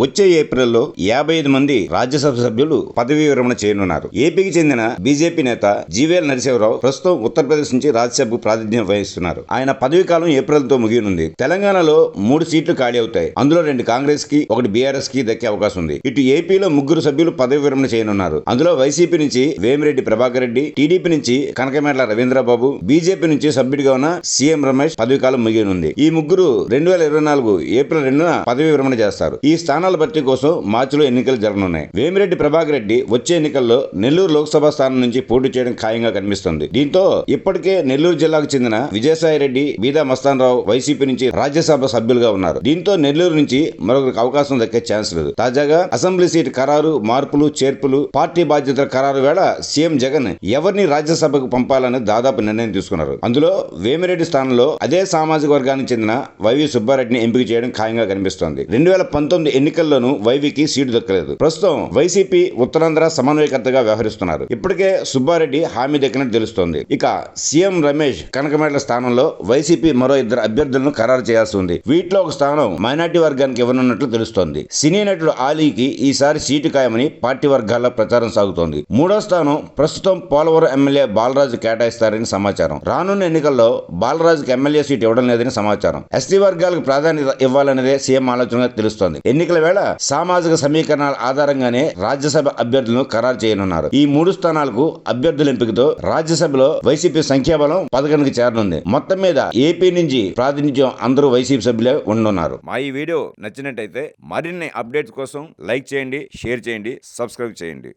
వచ్చే ఏప్రిల్లో యాభై ఐదు మంది రాజ్యసభ సభ్యులు పదవీ విరమణ చేయనున్నారు. ఏపీకి చెందిన బీజేపీ నేత జీవీఎల్ నరసింహరావు ప్రస్తుతం ఉత్తరప్రదేశ్ నుంచి రాజ్యసభకు ప్రాతినిధ్యం వహిస్తున్నారు. ఆయన పదవీ కాలం ఏప్రిల్తో ముగియనుంది. తెలంగాణలో మూడు సీట్లు ఖాళీ అవుతాయి. అందులో రెండు కాంగ్రెస్కి ఒకటి బీఆర్ఎస్కి దక్కే అవకాశం ఉంది. ఇటు ఏపీలో ముగ్గురు సభ్యులు పదవి విరమణ చేయనున్నారు. అందులో వైసీపీ నుంచి వేమిరెడ్డి ప్రభాకర్ రెడ్డి టీడీపీ నుంచి కనకమేట్ల రవీంద్రబాబు బీజేపీ నుంచి సభ్యుడిగా ఉన్న సీఎం రమేష్ పదవి కాలం ముగియనుంది. ఈ ముగ్గురు రెండు వేల ఇరవై నాలుగు ఏప్రిల్ రెండున పదవి విరమణ చేస్తారు. ఈ స్థానం భర్తీ కోసం మార్చిలో ఎన్నికలు జరగనున్నాయి. వేమిరెడ్డి ప్రభాకర్ రెడ్డి వచ్చే ఎన్నికల్లో నెల్లూరు లోక్సభ స్థానం నుంచి పోటీ చేయడం ఖాయంగా కనిపిస్తుంది. దీంతో ఇప్పటికే నెల్లూరు జిల్లాకు చెందిన విజయసాయి రెడ్డి బీదా మస్తాన్ రావు వైసీపీ నుంచి రాజ్యసభ సభ్యులుగా ఉన్నారు. దీంతో నెల్లూరు నుంచి మరొకరికి అవకాశం దక్కే ఛాన్స్ లేదు. తాజాగా అసెంబ్లీ సీట్ ఖరారు మార్పులు చేర్పులు పార్టీ బాధ్యతల ఖరారు వేళ సీఎం జగన్ ఎవరిని రాజ్యసభకు పంపాలని దాదాపు నిర్ణయం తీసుకున్నారు. అందులో వేమిరెడ్డి స్థానంలో అదే సామాజిక వర్గానికి చెందిన వైవి సుబ్బారెడ్డిని ఎంపిక చేయడం ఖాయంగా కనిపిస్తోంది. రెండు వేల పంతొమ్మిది ఎన్నిక ఎన్నికల్లోనూ వైవికి సీటు దక్కలేదు ప్రస్తుతం వైసీపీ ఉత్తరాంధ్ర సమన్వయకర్తగా వ్యవహరిస్తున్నారు. ఇప్పటికే సుబ్బారెడ్డి హామీ దక్కినట్టు తెలుస్తోంది. ఇక సీఎం రమేష్ కనకమేట్ల స్థానంలో వైసీపీ మరో ఇద్దరు అభ్యర్థులను ఖరారు చేయాల్సి ఉంది. వీటిలో ఒక స్థానం మైనార్టీ వర్గానికి ఇవ్వనున్నట్లు తెలుస్తోంది. సినీ నటుడు ఆలీకి ఈసారి సీటు ఖాయమని పార్టీ వర్గాల్లో ప్రచారం సాగుతోంది. మూడో స్థానం ప్రస్తుతం పోలవరం ఎమ్మెల్యే బాలరాజు కేటాయిస్తారని సమాచారం. రానున్న ఎన్నికల్లో బాలరాజుకి ఎమ్మెల్యే సీటు ఇవ్వడం లేదని సమాచారం. ఎస్టీ వర్గాలకు ప్రాధాన్యత ఇవ్వాలనేదే సీఎం ఆలోచనగా తెలుస్తోంది. ఎన్నికల వేళ సామాజిక సమీకరణాల ఆధారంగానే రాజ్యసభ అభ్యర్థులను ఖరారు చేయనున్నారు. ఈ మూడు స్థానాలకు అభ్యర్థుల ఎంపికతో రాజ్యసభలో వైసీపీ సంఖ్యాబలం పదకొండుకి చేరనుంది. మొత్తం మీద ఏపీ నుంచి ప్రాతినిధ్యం అందరూ వైసీపీ సభ్యులే ఉండనున్నారు. మా ఈ వీడియో నచ్చినట్టయితే మరిన్ని అప్డేట్స్ కోసం లైక్ చేయండి షేర్ చేయండి సబ్స్క్రైబ్ చేయండి.